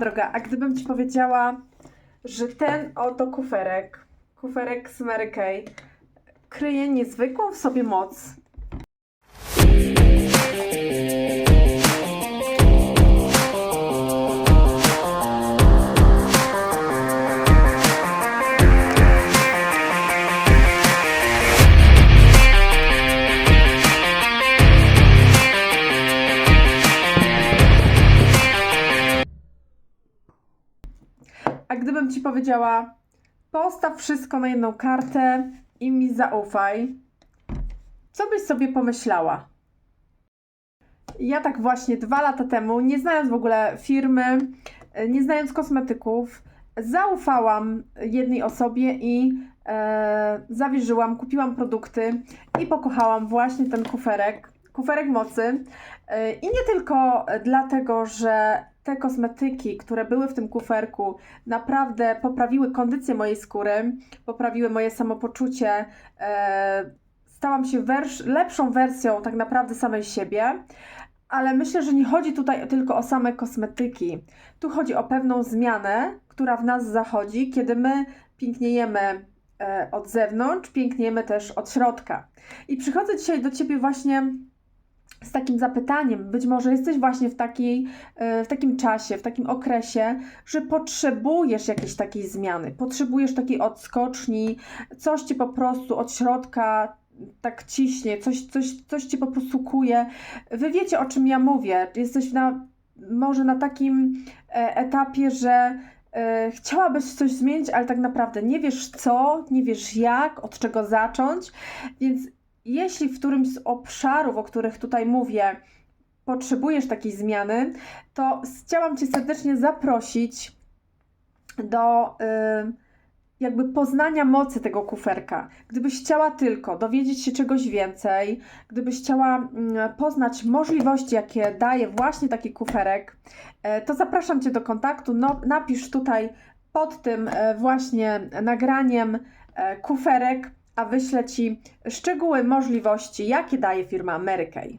droga, a gdybym Ci powiedziała, że ten oto kuferek, kuferek z Mary Kay, kryje niezwykłą w sobie moc. A gdybym Ci powiedziała, postaw wszystko na jedną kartę i mi zaufaj, co byś sobie pomyślała? Ja tak właśnie dwa lata temu, nie znając w ogóle firmy, e, nie znając kosmetyków, zaufałam jednej osobie i e, zawierzyłam, kupiłam produkty i pokochałam właśnie ten kuferek, kuferek mocy. E, I nie tylko dlatego, że te kosmetyki, które były w tym kuferku, naprawdę poprawiły kondycję mojej skóry, poprawiły moje samopoczucie. E, stałam się wersz, lepszą wersją tak naprawdę samej siebie. Ale myślę, że nie chodzi tutaj tylko o same kosmetyki. Tu chodzi o pewną zmianę, która w nas zachodzi, kiedy my piękniejemy e, od zewnątrz, piękniejemy też od środka. I przychodzę dzisiaj do Ciebie właśnie z takim zapytaniem. Być może jesteś właśnie w, takiej, e, w takim czasie, w takim okresie, że potrzebujesz jakiejś takiej zmiany, potrzebujesz takiej odskoczni, coś Cię po prostu od środka tak ciśnie, coś, coś, coś Cię po prostu kuje. Wy wiecie, o czym ja mówię. Jesteś na, może na takim e, etapie, że e, chciałabyś coś zmienić, ale tak naprawdę nie wiesz co, nie wiesz jak, od czego zacząć, więc jeśli w którymś z obszarów, o których tutaj mówię, potrzebujesz takiej zmiany, to chciałam Cię serdecznie zaprosić do y, jakby poznania mocy tego kuferka. Gdybyś chciała tylko dowiedzieć się czegoś więcej, gdybyś chciała mm, poznać możliwości, jakie daje właśnie taki kuferek, e, to zapraszam Cię do kontaktu. No, napisz tutaj pod tym e, właśnie nagraniem kuferek, a wyślę Ci szczegóły możliwości, jakie daje firma Mary Kay.